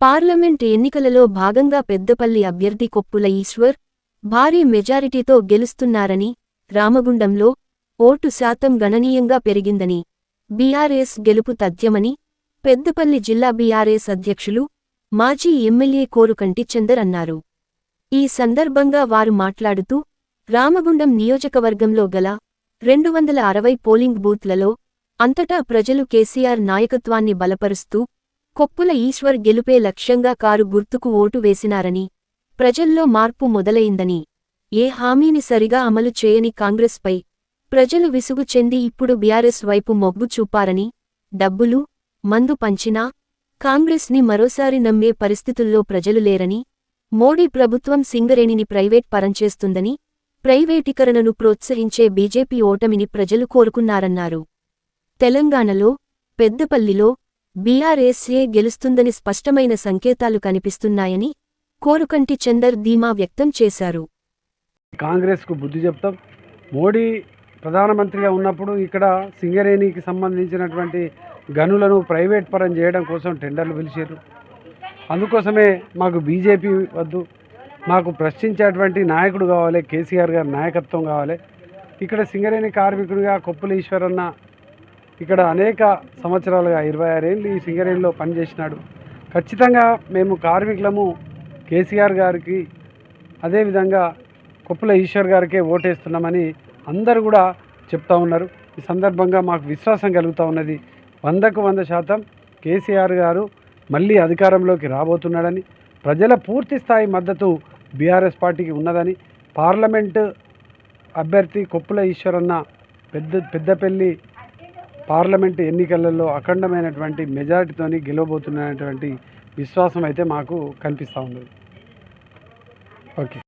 Parliament ఎన్నికలలో భాగంగా పెద్దపల్లి అభ్యర్థి కొప్పుల ఈశ్వర్ భారీ మెజారిటీతో గెలుస్తున్నారని రామగుండంలో ఓటు శాతం గణనీయంగా పెరిగిందని బీఆర్ఎస్ గెలుపు తథ్యమని పెద్దపల్లి జిల్లా బీఆర్ఎస్ అధ్యక్షులు మాజీ ఎమ్మెల్యే కోరుకంటి చందర్ అన్నారు. ఈ సందర్భంగా వారు మాట్లాడుతూ రామగుండం నియోజకవర్గంలో గల రెండు వందల అరవై పోలింగ్ బూత్లలో అంతటా ప్రజలు కేసీఆర్ నాయకత్వాన్ని బలపరుస్తూ కొప్పుల ఈశ్వర్ గెలుపే లక్ష్యంగా కారు గుర్తుకు ఓటు వేసినారని ప్రజల్లో మార్పు మొదలైందని ఏ హామీని సరిగా అమలు చేయని కాంగ్రెస్పై ప్రజలు విసుగు చెంది ఇప్పుడు బీఆర్ఎస్ వైపు మొగ్గు చూపారని డబ్బులు మందు పంచినా కాంగ్రెస్ని మరోసారి నమ్మే పరిస్థితుల్లో ప్రజలు లేరని మోడీ ప్రభుత్వం సింగరేణిని ప్రైవేట్ పరంచేస్తుందని ప్రైవేటీకరణను ప్రోత్సహించే బీజేపీ ఓటమిని ప్రజలు కోరుకున్నారన్నారు. తెలంగాణలో పెద్దపల్లిలో బీఆర్ఎస్ఏ గెలుస్తుందని స్పష్టమైన సంకేతాలు కనిపిస్తున్నాయని కోరుకంటి చందర్ ధీమా వ్యక్తం చేశారు. కాంగ్రెస్కు బుద్ధి చెప్తాం. మోడీ ప్రధానమంత్రిగా ఉన్నప్పుడు ఇక్కడ సింగరేణికి సంబంధించినటువంటి గనులను ప్రైవేట్ పరం చేయడం కోసం టెండర్లు పిలిచారు. అందుకోసమే మాకు బీజేపీ వద్దు. మాకు ప్రశ్నించేటువంటి నాయకుడు కావాలి కేసీఆర్ గారి నాయకత్వం కావాలి. ఇక్కడ సింగరేణి కార్మికుడిగా కొప్పుల ఈశ్వరన్న ఇక్కడ అనేక సంవత్సరాలుగా ఇరవై ఆరేళ్ళు ఈ సింగరేణిలో పనిచేసినాడు. ఖచ్చితంగా మేము కార్మికులము. కేసీఆర్ గారికి అదేవిధంగా కొప్పుల ఈశ్వర్ గారికే ఓటేస్తున్నామని అందరూ కూడా చెప్తా ఉన్నారు. ఈ సందర్భంగా మాకు విశ్వాసం కలుగుతూ ఉన్నది. వందకు వంద శాతం కేసీఆర్ గారు మళ్ళీ అధికారంలోకి రాబోతున్నాడని ప్రజల పూర్తి స్థాయి మద్దతు బీఆర్ఎస్ పార్టీకి ఉన్నదని పార్లమెంటు అభ్యర్థి కొప్పుల ఈశ్వరన్న పెద్ద పెద్దపల్లి పార్లమెంటు ఎన్నికలలో అఖండమైనటువంటి మెజారిటీతోని గెలవబోతున్నటువంటి విశ్వాసం అయితే మాకు కనిపిస్తూ ఉన్నది ఓకే.